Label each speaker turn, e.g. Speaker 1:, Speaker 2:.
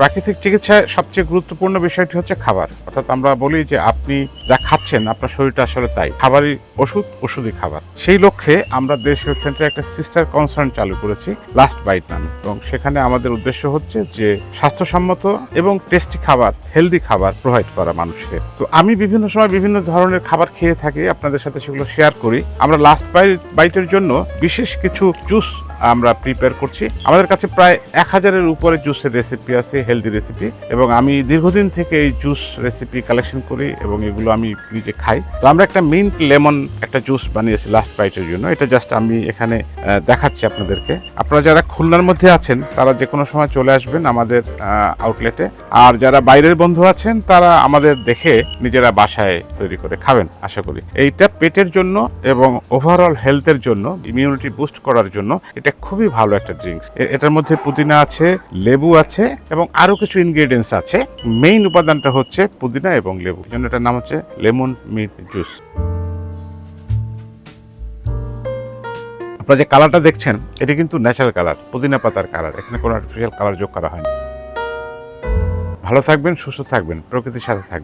Speaker 1: প্রাকৃতিক চিকিৎসায় সবচেয়ে গুরুত্বপূর্ণ বিষয়টি হচ্ছে খাবার। অর্থাৎ আমরা বলি যে আপনি যা খাচ্ছেন, আপনার শরীরটা আসলে তাই। খাবারই ওষুধ, ওষুধই খাবার। সেই লক্ষ্যে আমরা দেশ হেলথ সেন্টারে একটা সিস্টার কনসার্ন চালু করেছি লাস্ট বাইট নামে। এবং সেখানে আমাদের উদ্দেশ্য হচ্ছে যে স্বাস্থ্যসম্মত এবং টেস্টি খাবার হেলদি খাবার প্রোভাইড করা মানুষকে। তো আমি বিভিন্ন সময় বিভিন্ন ধরনের খাবার খেয়ে থাকি, আপনাদের সাথে সেগুলো শেয়ার করি। আমরা লাস্ট বাইটের জন্য বিশেষ কিছু জুস আমরা প্রিপেয়ার করছি। আমাদের কাছে প্রায় এক হাজারের উপরে জুসের রেসিপি আছে হেলদি রেসিপি এবং আমি দীর্ঘদিন থেকে এই জুস রেসিপি কালেকশন করি এবং এগুলো আমি নিজে খাই। তো আমরা একটা মিন্ট লেমন একটা জুস বানিয়েছি লাস্ট বাইটের জন্য। এটা জাস্ট আমি এখানে দেখাচ্ছি আপনাদেরকে। আপনারা যারা খুলনার মধ্যে আছেন, তারা যে কোনো সময় চলে আসবেন আমাদের আউটলেটে আর যারা বাইরের বন্ধু আছেন, তারা আমাদের দেখে নিজেরা বাসায় তৈরি করে খাবেন, আশা করি। এইটা পেটের জন্য এবং ওভারঅল হেলথের জন্য ইমিউনিটি বুস্ট করার জন্য এটা খুবই ভালো একটা ড্রিঙ্কস এটার মধ্যে পুদিনা আছে, লেবু আছে এবং আরও কিছু ইনগ্রেডিয়েন্টস আছে। মেইন উপাদানটা হচ্ছে পুদিনা এবং লেবু। জন্য এটার নাম হচ্ছে লেমন মিট জুস। আপনারা যে কালারটা দেখছেন, এটা কিন্তু ন্যাচারাল কালার পুদিনা পাতার কালার এখানে কোনো আর্টিফিশিয়াল কালার যোগ করা হয়নি। ভালো থাকবেন, সুস্থ থাকবেন, প্রকৃতির সাথে থাকবেন।